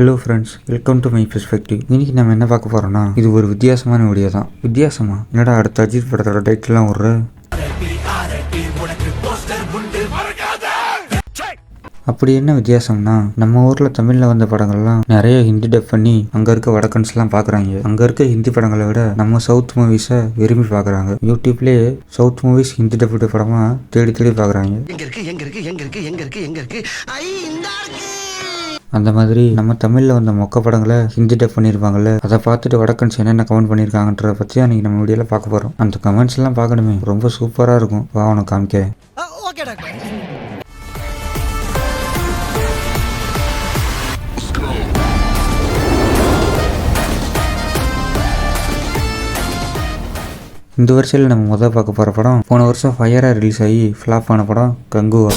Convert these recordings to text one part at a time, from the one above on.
Hello friends welcome to my perspective இன்றைக்கி நம்ம என்ன பார்க்க போகிறோம்னா இது ஒரு வித்தியாசமான ஒடியா தான் வித்தியாசமா என்னடா அடுத்த அஜித் படத்தோட டைட்டிலாம் ஒரு அப்படி என்ன வித்தியாசம்னா நம்ம ஊரில் தமிழில் வந்த படங்கள்லாம் நிறைய ஹிந்தி டப் பண்ணி அங்கே இருக்க வடக்கன்ஸ்லாம் பார்க்குறாங்க அங்கே இருக்க ஹிந்தி படங்களை விட நம்ம சவுத் மூவிஸை விரும்பி பார்க்குறாங்க யூடியூப்லேயே சவுத் மூவிஸ் ஹிந்தி டப் படமாக தேடி தேடி பார்க்குறாங்க எங்க இருக்கு எங்க இருக்கு எங்க இருக்கு எங்க இருக்கு எங்க இருக்கு அந்த மாதிரி நம்ம தமிழில் வந்த மொக்க படங்களை ஹிந்தி டப் பண்ணியிருப்பாங்கல்ல அதை பார்த்துட்டு வடக்கன்ஸ் என்னென்ன கமெண்ட் பண்ணியிருக்காங்கன்றத பற்றி அன்றைக்கி நம்ம வீடியோவில் பார்க்க போகிறோம் அந்த கமெண்ட்ஸ் எல்லாம் பார்க்கணுமே ரொம்ப சூப்பராக இருக்கும் வா உனக்கு காமிக்க இந்த வருஷத்தில் நம்ம முதல் பார்க்க போகிற படம் போன வருஷம் ஃபயராக ரிலீஸ் ஆகி ஃப்ளாப் ஆன படம் கங்குவா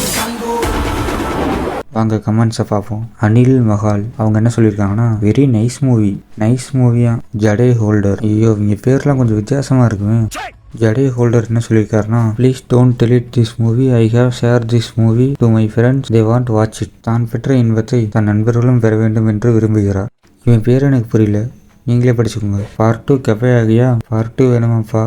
வாங்க கமெண்ட்ஸை பார்ப்போம் அனில் மஹால் அவங்க என்ன சொல்லியிருக்காங்கன்னா வெரி நைஸ் மூவி நைஸ் மூவியா ஜடே ஹோல்டர் ஐயோ இவங்க பேர்லாம் கொஞ்சம் வித்தியாசமாக இருக்குமே ஜடே ஹோல்டர் என்ன சொல்லியிருக்காருன்னா please don't delete this movie I have share this movie to my friends they want watch it தான் பெற்ற இன்பத்தை தன் நண்பர்களும் பெற வேண்டும் என்று விரும்புகிறார் இவன் பேர் எனக்கு புரியல நீங்களே படிச்சுக்கோங்க பார்ட் டூ கெப்பையாகியா பார்ட் டூ வேணுமாப்பா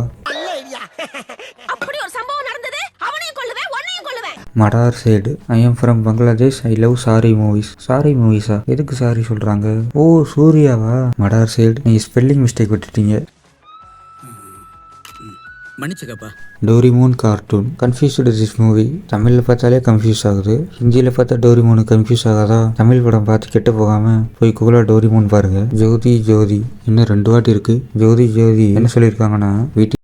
மடார் side I am from Bangladesh I love sorry movies sorry மூவிஸா எதுக்கு சாரி சொல்கிறாங்க ஓ சூர்யாவா மடார் சைடு நீங்கள் ஸ்பெல்லிங் மிஸ்டேக் விட்டுட்டீங்க மன்னிச்சுக்கப்பா Doraemon cartoon confused this movie தமிழில் பார்த்தாலே கன்ஃபியூஸ் ஆகுது ஹிந்தியில் பார்த்தா டோரிமோனு கன்ஃபியூஸ் ஆகாதா தமிழ் படம் பார்த்து கெட்டு போகாமல் போய் கூலா டோரிமோன் பாருங்க ஜோதி ஜோதி இன்னும் ரெண்டு வாட்டி இருக்குது ஜோதி ஜோதி என்ன சொல்லியிருக்காங்கன்னா வீட்டு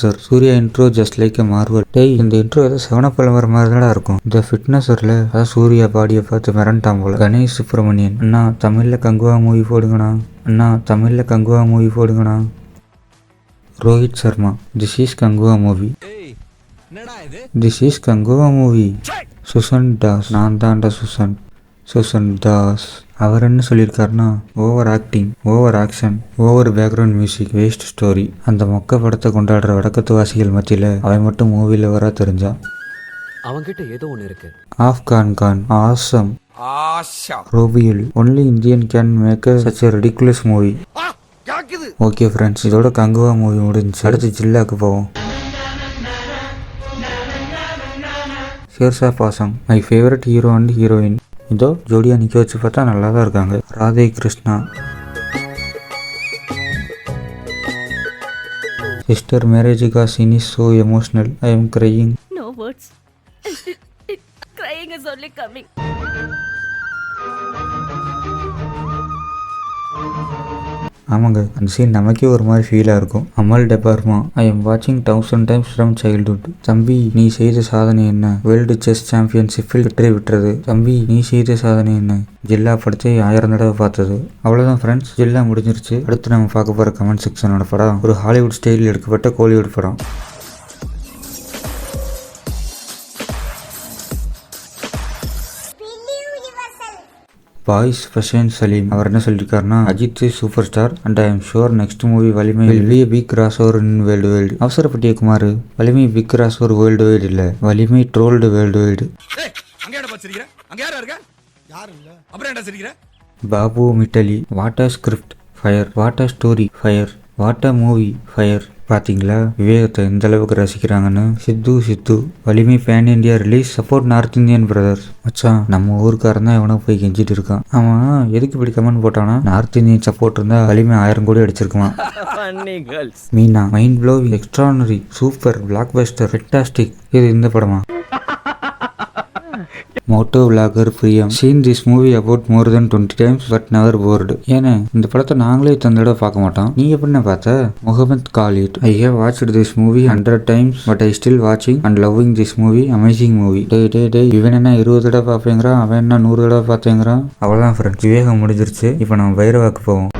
sir Suriya intro just like Marvel டே இந்த இன்ட்ரோ ஏதோ செவனப் வர மாதிரி தான் இருக்கும் இந்த ஃபிட்னஸ் வரல அதான் சூர்யா பாடியை பார்த்து மிரண்டாம் போல கணேஷ் சுப்பிரமணியன் அண்ணா தமிழில் கங்குவா மூவி போடுங்கண்ணா அண்ணா தமிழில் Kanguva movie போடுங்கண்ணா Rohit Sharma this is Kanguva movie this is Kanguva movie Susan Das நான் தான்டா சுசன் சுசன் தாஸ் அவர் என்ன சொல்லியிருக்காருன்னா over acting over action over background music waste story அந்த மொக்க படத்தை கொண்டாடுற வடக்கத்துவாசிகள் மத்தியில் அவன் மட்டும் வர லவராக தெரிஞ்சான் அவங்கிட்ட ஏதோ ஒன்று இருக்கு Afghan Khan Azam Robiul only Indian can make such a ridiculous movie okay friends இதோட கங்குவா மூவி முடிஞ்சு அடுத்து ஜில்லாக்கு போவோம் Shershah Basham my favourite hero and heroine இதோ ஜோடியாக நிற்க வச்சு பார்த்தா நல்லா தான் இருக்காங்க ராதே கிருஷ்ணா சிஸ்டர் மேரேஜ் மேரேஜுக்கா cine so emotional I am crying no words crying is only coming ஆமாங்க அந்த சீன் நமக்கே ஒரு மாதிரி ஃபீலாக இருக்கும் அமல் டெபார்மா ஐ எம் வாட்சிங் தௌசண்ட் டைம்ஸ் ஃப்ரம் சைல்டுஹுட் தம்பி நீ செய்த சாதனை என்ன வேர்ல்டு செஸ் சாம்பியன்ஷிப்பில் வெற்றி விட்டுறது தம்பி நீ செய்த சாதனை என்ன ஜில்லா படத்தை ஆயிரம் தடவை பார்த்தது அவ்வளோதான் ஃப்ரெண்ட்ஸ் ஜில்லா முடிஞ்சிருச்சு அடுத்து நம்ம பார்க்க போகிற கமெண்ட் செக்ஷனோட படம் ஒரு ஹாலிவுட் ஸ்டைலில் எடுக்கப்பட்ட கோலிவுட் படம் பாய்ஸ் ஹசன் சலீம் அவர் என்ன சொல்லியிருக்காருன்னா Ajith super star and I am sure next movie Valimai will be big cross over in world wide அவசரப்பட்டிய Kumar Valimai big cross over world wide இல்லை Valimai trolled world wide Babu Mittali water script fire water story fire water movie fire பார்த்தீங்களா விவேகத்தை எந்த அளவுக்கு ரசிக்கிறாங்கன்னு Sidhu Sidhu Valimai pan India release support north Indian brothers மச்சான் நம்ம ஊருக்காரன் தான் எவனோ போய் கெஞ்சிட்டு இருக்கான் அவன் எதுக்கு இப்படி கமெண்ட் போட்டானா நார்த் இந்தியன் சப்போர்ட் இருந்தா வலிமை ஆயிரம் கோடி அடிச்சிருக்கான் Meena mind blow extraordinary super block buster fantastic இது இந்த படமா moto vlogger Priyam seen this movie about more then twenty times but never bored ஏன்னா இந்த படத்தை நாங்களே தந்தோட பார்க்க மாட்டோம் நீ எப்படி பார்த்த Mohammed Khalid I have watch this movie hundred times but I still வாட்சிங் and loving this movie amazing movie டே டே டே இவன் என்ன இருபது தடவை பார்ப்பேங்கிறான் அவன் என்ன நூறு தடவை பார்த்தேங்கிறான் அவ்வளோதான் ஃப்ரெண்ட்ஸ் விவேகம் முடிஞ்சிருச்சு இப்போ நம்ம வைரவாக்கு போவோம்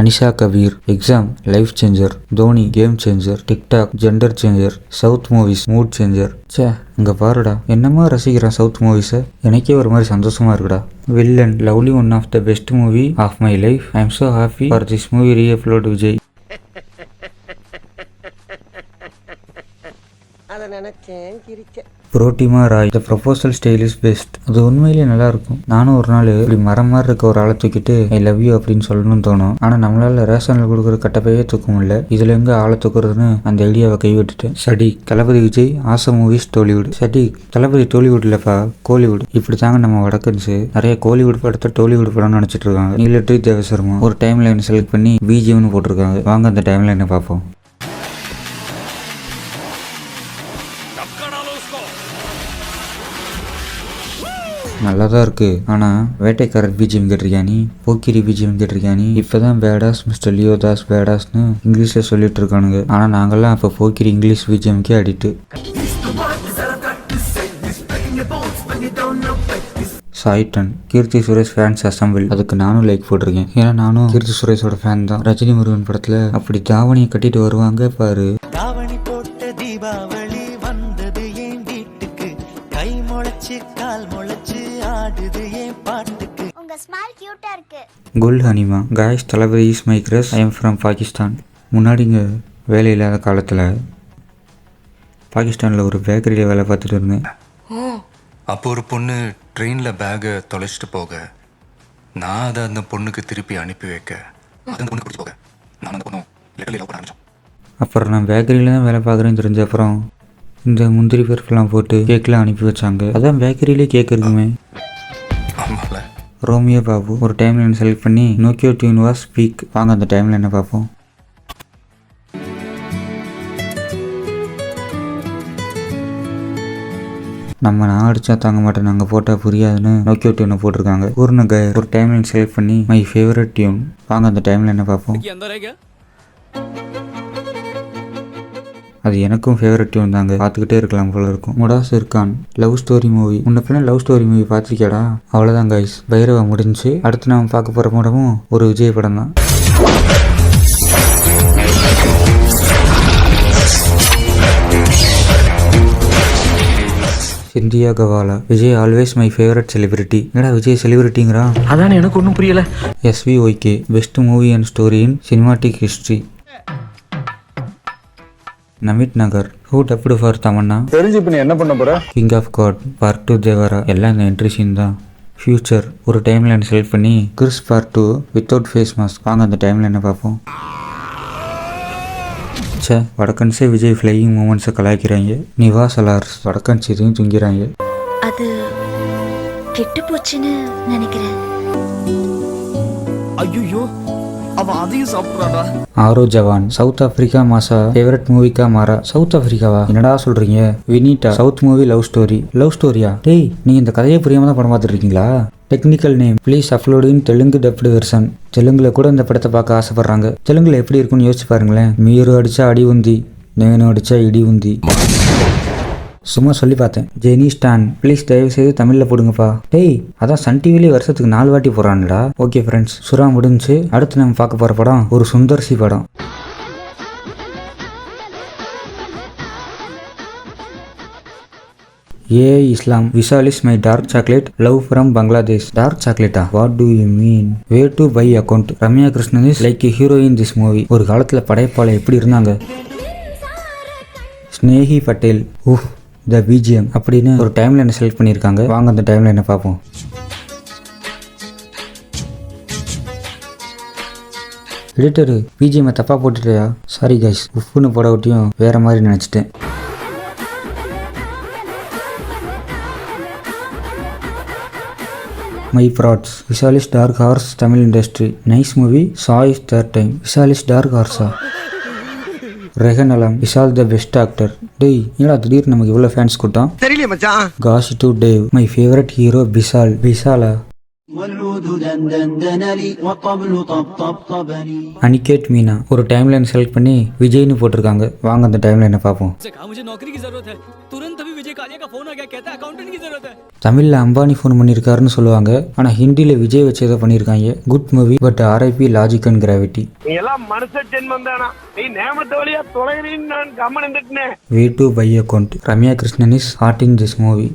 Anisha Kabir exam life changer Dhoni game changer TikTok gender changer south movies mood changer சே இங்கே பாருடா என்னமோ ரசிக்கிறான் சவுத் மூவிஸை எனக்கே ஒரு மாதிரி சந்தோஷமா இருக்குடா villain lovely one of the best movie of my life I am so happy for this movie reupload Vijay சிரிச்சேன் கிரிச்சேன் Protima Roy the proposal style is best அது உண்மையிலேயே நல்லா இருக்கும் நானும் ஒரு நாள் இப்படி மரம் மாதிரி இருக்க ஒரு ஆளை தூக்கிட்டு ஐ லவ் யூ அப்படின்னு சொல்லணும்னு தோணும் ஆனால் நம்மளால ரேஷனில் கொடுக்குற கட்டப்பையே தூக்க முடியல இதுல எங்க ஆளை தூக்குறதுன்னு அந்த ஐடியாவை கைவிட்டுட்டு சடி தளபதி விஜய் ஆச மூவிஸ் டோலிவுட் சடி தளபதி டோலிவுட் இல்லப்பா கோலிவுட் இப்படி தாங்க நம்ம வடக்கன்ஸு நிறைய கோலிவுட் படத்தை டோலிவுட் படம்னு நினச்சிட்டு இருக்காங்க நீலட்ரி தேவசர்மா ஒரு டைம் லைன் செலக்ட் பண்ணி பிஜிஎம்னு போட்டிருக்காங்க வாங்க அந்த டைம் லைனை பார்ப்போம் நல்லா தான் இருக்கு ஆனா வேட்டைக்காரர் பிஜிஎம் கேட்டிருக்கியா நீ போக்கிரி பிஜிஎம் கேட்டிருக்கியா நீ இப்பதான் பேடாஸ் மிஸ்டர் லியோ தாஸ் பேடாஸ்னு இங்கிலீஷ்ல சொல்லிட்டு இருக்கானுங்க ஆனா நாங்கெல்லாம் அப்ப போக்கிரி இங்கிலீஷ் பிஜிஎம்கே அடிட்டு சாய்டன் கீர்த்தி சுரேஷ் ஃபேன்ஸ் அசம்பிள் அதுக்கு நானும் லைக் போட்டிருக்கேன் ஏன்னா நானும் கீர்த்தி சுரேஷோட ஃபேன் தான் ரஜினி முருகன் படத்துல அப்படி தாவணியை கட்டிட்டு வருவாங்க பாரு தாவணி போட்ட Deepavali Gul Hanima guys Thalapathy is my crush I am from Pakistan முன்னாடிங்க வேலை இல்லாத காலத்தில் பாகிஸ்தானில் ஒரு பேக்கரியில் வேலை பார்த்துட்டு இருந்தேன் அப்போ ஒரு பொண்ணு ட்ரெயினில் பேகை தொலைச்சிட்டு போக நான் அதை அந்த பொண்ணுக்கு திருப்பி அனுப்பி வைக்க அப்புறம் நான் பேக்கரியில் தான் வேலை பார்க்குறேன்னு தெரிஞ்ச அப்புறம் இந்த முந்திரி பருப்புலாம் போட்டு கேக்கெலாம் அனுப்பி வச்சாங்க அதான் பேக்கரியிலே கேக் இருக்குமே ஆமாம்ல ரோமியோ பாபு ஒரு டைம் லைன் செலக்ட் பண்ணி நோக்கியோ டியூன் வாஸ் ஸ்பீக் வாங்க அந்த டைம் லைனை பார்ப்போம் நம்ம நான் அடிச்சா தாங்க மாட்டேன் நாங்கள் போட்டால் புரியாதுன்னு நோக்கியோ டியூனை போட்டிருக்காங்க பூர்ண கயர் ஒரு டைம் லைன் செலக்ட் பண்ணி மை ஃபேவரட் டியூன் வாங்க அந்த டைம் லைனை பார்ப்போம் அது எனக்கும் ஃபேவரட் டியூன் தாங்க பார்த்துக்கிட்டே இருக்கலாம் போல இருக்கும் Mudassar Khan love story movie உன்ன லவ் ஸ்டோரி மூவி பார்த்துக்கடா அவ்வளோதான் கைஸ் பைரவா முடிஞ்சு அடுத்து நாம் பார்க்க போகிற படமும் ஒரு விஜய் படம் தான் India Kaavaalaa Vijay always my favourite celebrity என்னடா விஜய் செலிபிரிட்டிங்கிறான் அதான் எனக்கு ஒன்றும் புரியல SV okay best movie and story in cinematic history Namit Nagar who dubbed for Tamannaah தெரிஞ்சு இப்போ நீ என்ன பண்ண போற king of god part two Devara எல்லாம் இந்த என்ட்ரி சீன் தான் ஃபியூச்சர் ஒரு டைம் லைன் செலக்ட் பண்ணி Krrish part two without face mask வாங்க அந்த டைம் லைனை பார்ப்போம் சே வடக்கன்ஸே விஜய் ஃப்ளையிங் மூமெண்ட்ஸை கலாய்க்கிறாங்க நிவாஸ் அலார்ஸ் வடக்கன்ஸ் இதையும் தூங்கிறாங்க அது கெட்டு போச்சுன்னு நினைக்கிறேன் ஐயோ அவன் அதையும் சாப்பிட்றாடா ஆரோ ஜவான் சவுத் ஆப்பிரிக்கா மாசா ஃபேவரட் மூவிக்கா மாறா சவுத் ஆப்பிரிக்காவா என்னடா சொல்றீங்க Vinita south movie love story love ஸ்டோரியா டேய் நீங்க இந்த கதையை புரியாம தான் படம் பார்த்துருக்கீங்களா technical name please upload in Telugu dubbed version தெலுங்குல கூட இந்த படத்தை பார்க்க ஆசைப்படுறாங்க தெலுங்குல எப்படி இருக்கும்னு யோசிச்சு பாருங்களேன் மீறு அடிச்சா அடி உந்தி நேனு அடிச்சா இடி உந்தி சும்மா சொல்லி பார்த்தேன் ஜெனி ஸ்டான் ப்ளீஸ் தயவு செய்து தமிழில் போடுங்கப்பா டேய் அதான் சன் டிவிலே வருஷத்துக்கு நாலு வாட்டி போகிறான்டா ஓகே ஃப்ரெண்ட்ஸ் சுறா முடிஞ்சு அடுத்து நம்ம பார்க்க போகிற படம் ஒரு சுந்தர்சி படம் A Islam Vishal is my dark chocolate love from Bangladesh dark சாக்லேட்டா what do you mean way to by account Ramya Krishnan is like heroine this movie ஒரு காலத்தில் படைப்பாளர் எப்படி இருந்தாங்க ஸ்னேஹி பட்டேல் உஹ் த பிஜிஎம் அப்படின்னு ஒரு டைம் லைனை செலக்ட் பண்ணியிருக்காங்க வாங்க அந்த டைம் லைனை பார்ப்போம் எடிட்டரு பிஜிஎம்மை தப்பாக போட்டுட்டியா சாரி கைஸ் உப்புன்னு போட விட்டியும் வேற மாதிரி நினச்சிட்டேன் my bros Vishal's dark horse Tamil industry nice movie choice third time Vishal's dark ஹார்ஸா Rehan Alam is the best actor டேய் ஏன்னா திடீர்னு நமக்கு இவ்வளோ ஃபேன்ஸ் கொடுத்தான் தெரியல மச்சான் காஷ் டு டேவ் மை ஃபேவரட் ஹீரோ விஷால் விஷாலா அனிகேட் மீனா ஒரு டைம் லைன் செலக்ட் பண்ணி விஜய்னு போட்டிருக்காங்க வாங்க அந்த டைம் லைனை பார்ப்போம் தமிழ்ல அம்பானி ஃபோன் பண்ணியிருக்காருன்னு சொல்லுவாங்க ஆனால் ஹிந்தியில் விஜய் வச்சு ஏதோ பண்ணியிருக்காங்க good movie but RIP logic and gravity way to by account Ramya Krishnan is hard in this movie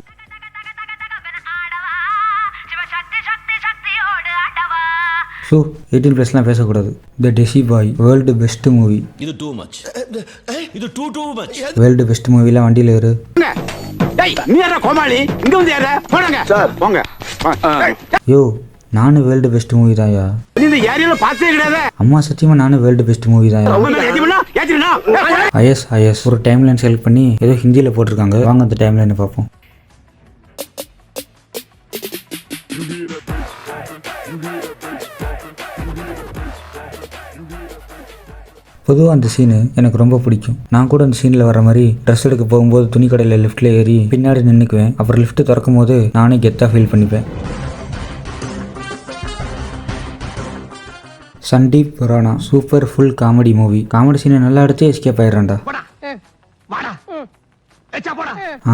so eighteen ப்ளஸ்லாம் பேசக்கூடாது the desi boy world best movie இது டூ மச் இது too too much world best மூவிலாம் வண்டியில் ஏறு நீ யாரா கோமாளி இங்க வந்து யாரா போடுங்க சார் போங்க யோ நானும் வேர்ல்டு பெஸ்ட் மூவி தான்யா இந்த ஏரியால பார்த்தே கிடையாது அம்மா சத்தியமா நானும் வேர்ல்டு பெஸ்ட் மூவி தான் ஐஎஸ் ஐஎஸ் ஒரு டைம் லைன் செலக்ட் பண்ணி ஏதோ ஹிந்தியில் போட்டிருக்காங்க வாங்க அந்த டைம் பார்ப்போம் பொதுவாக அந்த சீனு எனக்கு ரொம்ப பிடிக்கும் நான் கூட அந்த சீனில் வர மாதிரி ட்ரெஸ் எடுக்க போகும்போது துணி கடையில் லிஃப்ட்டில் ஏறி பின்னாடி நின்றுக்குவேன் அப்புறம் லிஃப்ட்டு திறக்கும் போது நானே கெத்தாக ஃபீல் பண்ணிப்பேன் Sandeep Purana super full comedy movie comedy சீனை நல்லா எடுத்து எஸ்கேப் ஆயிடுறேன்டா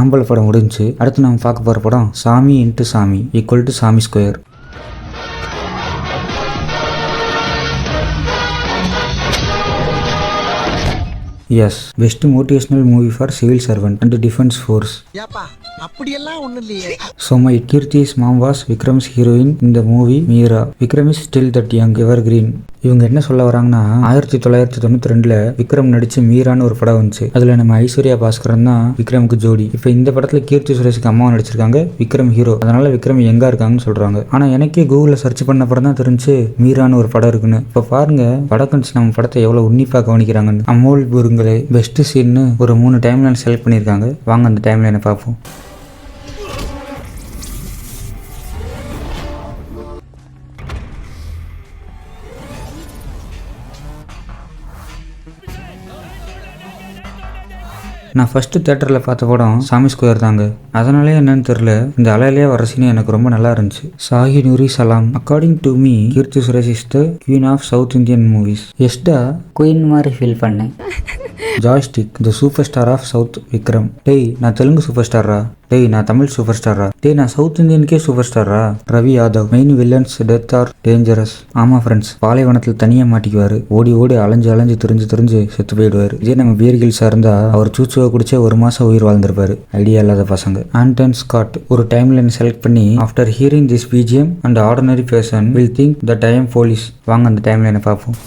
ஆம்பளை படம் முடிஞ்சு அடுத்து நம்ம பார்க்க போகிற படம் Saamy into Saamy equal to Saamy square Yes, best motivational movie for civil servant and the defense force. Yeah, pa. அப்படியெல்லாம் ஒன்றும் இல்லையே so my Keerthi's mom was Vikram's heroine இந்த movie Meera Vikram is still that young evergreen இவங்க என்ன சொல்ல வராங்கன்னா ஆயிரத்தி தொள்ளாயிரத்தி தொண்ணூற்றி ரெண்டில் விக்ரம் நடித்து மீரான்னு ஒரு படம் வந்துச்சு அதில் நம்ம ஐஸ்வர்யா பாஸ்கரம் தான் விக்ரமுக்கு ஜோடி இப்போ இந்த படத்தில் கீர்த்தி சுரேஷுக்கு அம்மாவும் நடிச்சிருக்காங்க விக்ரம் ஹீரோ அதனால விக்ரம் எங்கே இருக்காங்கன்னு சொல்கிறாங்க ஆனால் எனக்கே கூகுளில் சர்ச் பண்ண படம் தான் தெரிஞ்சு மீரான்னு ஒரு படம் இருக்குன்னு இப்போ பாருங்க படக்கன்ஸ் நம்ம படத்தை எவ்வளோ உன்னிப்பாக கவனிக்கிறாங்கன்னு அமோல் புருங்களே பெஸ்ட் சீன்னு ஒரு மூணு டைம்லைன் செலக்ட் பண்ணியிருக்காங்க வாங்க அந்த டைம்லைனை பார்ப்போம் நான் ஃபஸ்ட்டு தேட்டரில் பார்த்த படம் சாமி ஸ்கொயர் தாங்க அதனாலே என்னன்னு தெரில இந்த அலையிலேயே வர சீன் எனக்கு ரொம்ப நல்லா இருந்துச்சு Sahi Noori Salam according to me Keerthy Suresh is the queen of south Indian movies எஸ்டா queen மாதிரி ஃபீல் பண்ணேன் joystick the super star of south Vikram டேய் நான் தெலுங்கு சூப்பர் ஸ்டாரா டேய் நான் தமிழ் சூப்பர் ஸ்டாரா டேய் நான் சவுத் இந்தியனுக்கே super ஸ்டாரா Ravi Yadav main villains death are dangerous ஆமாம் ஃப்ரெண்ட்ஸ் பாலைவனத்தில் தனியாக மாட்டிக்குவார் ஓடி ஓடி அலைஞ்சு அலைஞ்சு திரிஞ்சு திரிஞ்சு செத்து போயிடுவார் இதே நம்ம வீர்கில் சார்ந்தா அவர் சூச்சுவை குடிச்சே ஒரு மாதம் உயிர் வாழ்ந்திருப்பாரு ஐடியா இல்லாத பசங்க ஆண்டன் ஸ்காட் ஒரு டைம் லைன் செலக்ட் பண்ணி after hearing this BGM and ordinary person will think the time police வாங்க அந்த டைம் லைனை பார்ப்போம்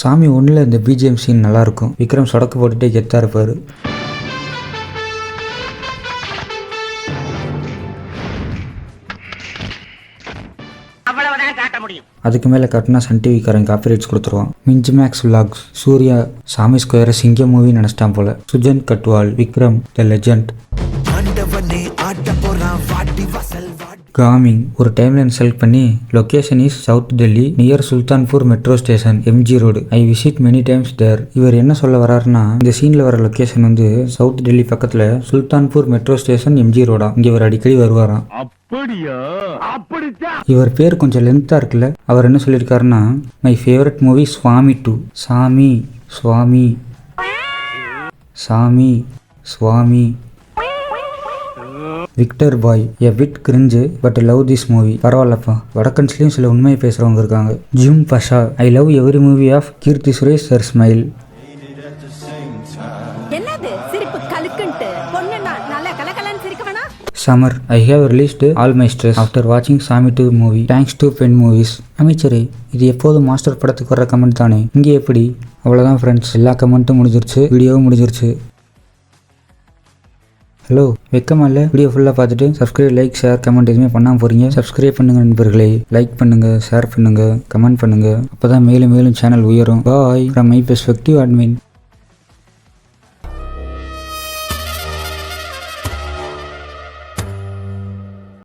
சாமி ஒன்றில் இந்த பிஜிஎம் சீன் நல்லாயிருக்கும் விக்ரம் சொடக்கு போட்டுகிட்டே கெத்தாக இருப்பார் அதுக்கு மேலே கட்டினா சன் டிவி காப்பி காப்பிரைட்ஸ் கொடுத்துருவான் மிஞ்ச் மேக்ஸ் விலாக்ஸ் சூர்யா சாமி ஸ்கொயரை சிங்க மூவி நினச்சிட்டான் போல சுஜன் கட்வால் விக்ரம் த லெஜண்ட் பண்ணி காமிங் ஒரு டைம்லைன் செலக்ட் பண்ணி location is south Delhi near Sultanpur metro station MG road I visit many times there இவர் என்ன சொல்ல வராருன்னா இந்த சீனில் வர லொக்கேஷன் வந்து சவுத் டெல்லி பக்கத்தில் சுல்தான்பூர் மெட்ரோ ஸ்டேஷன் எம்ஜி ரோடா இங்கே இவர் அடிக்கடி வருவாராம் இவர் பேர் கொஞ்சம் லென்த்தாக இருக்குல்ல அவர் என்ன சொல்லியிருக்காருன்னா my favourite movie Swami two Saamy Swami Saamy Swami Victor boy a bit cringe but love this movie பரவாயில்லப்பா வடக்கன்ஸ்லேயும் சில உண்மையை பேசுகிறவங்க இருக்காங்க Jim Basha I love every movie of Keerthy Suresh sir smile Samar I have released all my stress after வாட்சிங் Saamy two movie thanks to Pen movies அமைச்சரே இது எப்போதும் மாஸ்டர் படத்துக்கு வர கமெண்ட் தானே இங்கே எப்படி அவ்வளோதான் ஃப்ரெண்ட்ஸ் எல்லா கமெண்ட்டும் முடிஞ்சிருச்சு வீடியோவும் முடிஞ்சிருச்சு ஹலோ வெக்கமால வீடியோ ஃபுல்லாக பார்த்துட்டு சப்ஸ்கிரைப் லைக் ஷேர் கமெண்ட் எதுவுமே பண்ணாமல் போகிறீங்க சப்ஸ்கிரைப் பண்ணுங்கள் நண்பர்களே லைக் பண்ணுங்கள் ஷேர் பண்ணுங்கள் கமெண்ட் பண்ணுங்கள் அப்போ தான் மேலும் மேலும் சேனல் உயரும் boy from my perspective admin